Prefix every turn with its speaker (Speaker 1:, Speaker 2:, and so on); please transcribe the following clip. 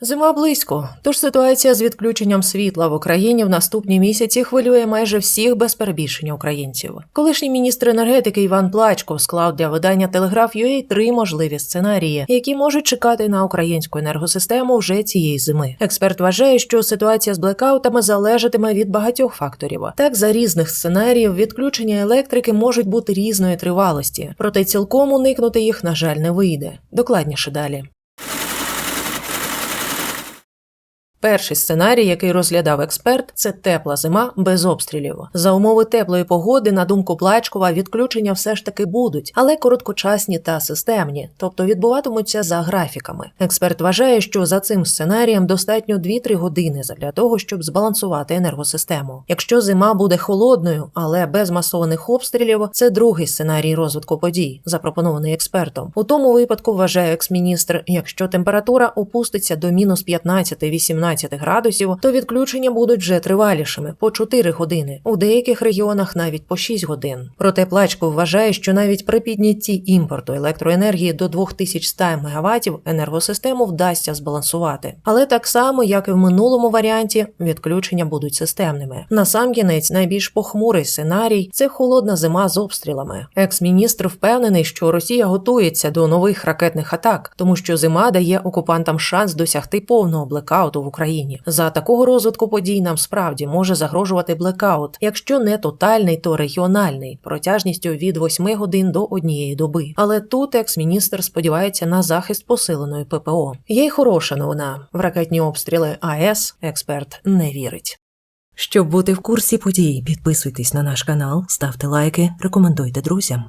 Speaker 1: Зима близько, тож ситуація з відключенням світла в Україні в наступні місяці хвилює майже всіх без перебільшення українців. Колишній міністр енергетики Іван Плачков склав для видання Телеграф.UA три можливі сценарії, які можуть чекати на українську енергосистему вже цієї зими. Експерт вважає, що ситуація з блекаутами залежатиме від багатьох факторів. Так, за різних сценаріїв відключення електрики можуть бути різної тривалості, проте цілком уникнути їх, на жаль, не вийде. Докладніше далі. Перший сценарій, який розглядав експерт, це тепла зима без обстрілів. За умови теплої погоди, на думку Плачкова, відключення все ж таки будуть, але короткочасні та системні, тобто відбуватимуться за графіками. Експерт вважає, що за цим сценарієм достатньо 2-3 години для того, щоб збалансувати енергосистему. Якщо зима буде холодною, але без масованих обстрілів, це другий сценарій розвитку подій, запропонований експертом. У тому випадку вважає екс-міністр, якщо температура опуститься до мінус 15-18 градусів, то відключення будуть вже тривалішими по 4 години, у деяких регіонах навіть по 6 годин. Проте Плачко вважає, що навіть при піднятті імпорту електроенергії до 2100 МВт енергосистему вдасться збалансувати. Але так само, як і в минулому варіанті, відключення будуть системними. Насамкінець найбільш похмурий сценарій це холодна зима з обстрілами. Екс-міністр впевнений, що Росія готується до нових ракетних атак, тому що зима дає окупантам шанс досягти повного блекауту в Україні. За такого розвитку подій нам справді може загрожувати блекаут, якщо не тотальний, то регіональний, протяжністю від 8 годин до однієї доби. Але тут екс-міністр сподівається на захист посиленої ППО. Є й хороша новина: в ракетні обстріли АЕС експерт не вірить. Щоб бути в курсі подій, підписуйтесь на наш канал, ставте лайки, рекомендуйте друзям.